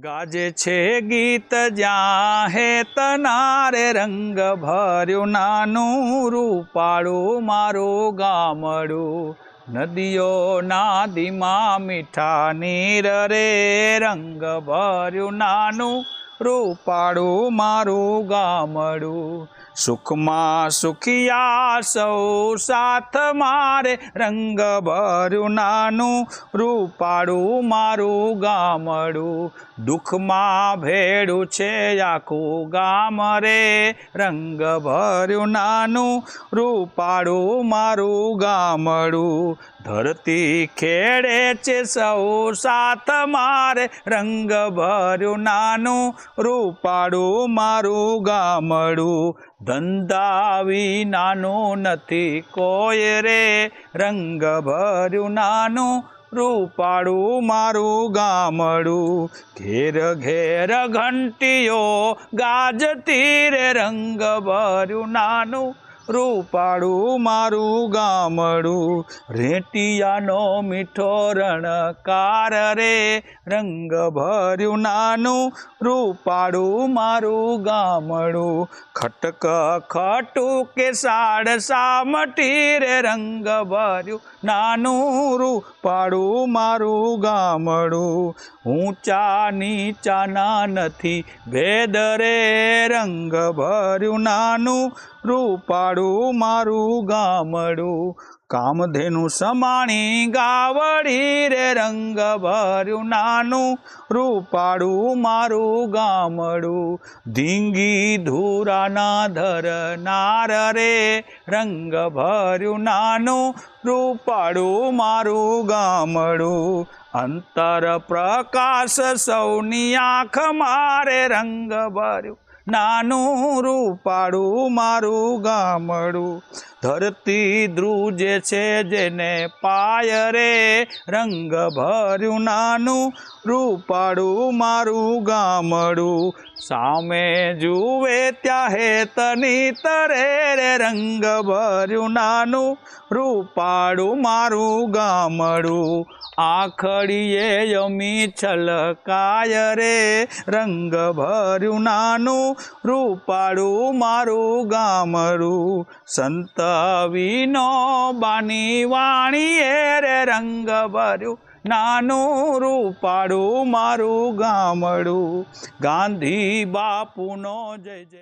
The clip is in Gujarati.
ગાજે છે ગીત જ્યાં હે તનારે રંગ ભર્યું નાનું રૂપાળું મારું ગામડું. નદીઓ નાદીમાં મીઠા નીર રે રંગ ભર્યું નાનું રૂપાળું મારું ગામડું. સુખમાં સુખિયા સૌ સાથ મારે રંગ ભર્યું નાનું રૂપાડું મારું ગામડું. દુઃખમાં ભેડું છે આખું ગામ રે રંગ ભર્યું નાનું રૂપાડું મારું ગામડું. ધરતી ખેડે છે સૌ સાથ મારે રંગ ભર્યું નાનું રૂપાડું મારું ગામડું. ધંધા વિનાનું નથી કોઈ રે. રંગ ભર્યું નાનું રૂપાળું મારું ગામડું. ઘેર ઘેર ઘંટીઓ ગાજતી રે. રંગ ભર્યું નાનું રૂપાળું મારું ગામડું, રેટિયાનો મીઠો રણકાર રે રંગ ભર્યું નાનું રૂપાળું મારું ગામડું, ખટક ખટું કે સાડ સામટી રે રંગ ભર્યું નાનું રૂપાળું મારું ગામડું ઊંચા નીચાના નથી ભેદ રે રંગ ભર્યું નાનું રૂપાળું મારું ગામડું. કામધેનું સમાણી ગાવડી રે રંગ ભર્યું નાનું. રૂપાળું મારું ગામડું. ધીંગી ધૂરાના ધરનાર રે રંગ ભર્યું નાનું. રૂપાળું મારું ગામડું. અંતર પ્રકાશ સૌની આંખ મારે રંગ ભર્યું નાનું રૂપાળું મારું ગામડું. ધરતી ધ્રુજે છે જેને પાય રે રંગ ભર્યું નાનું રૂપાળું મારું ગામડું. સામે જુએ ત્યાં હે તની તરે રે રંગ ભર્યું નાનું રૂપાળું મારું ગામડું. આખડીએ યમી છલકાય રે. રંગ ભર્યું નાનું રૂપાળું મારું ગામડું સંત વિનો બાની વાણીએ રે. રંગ ભર્યું નાનું રૂપાળું મારું ગામડું. ગાંધી બાપુનો જય જય.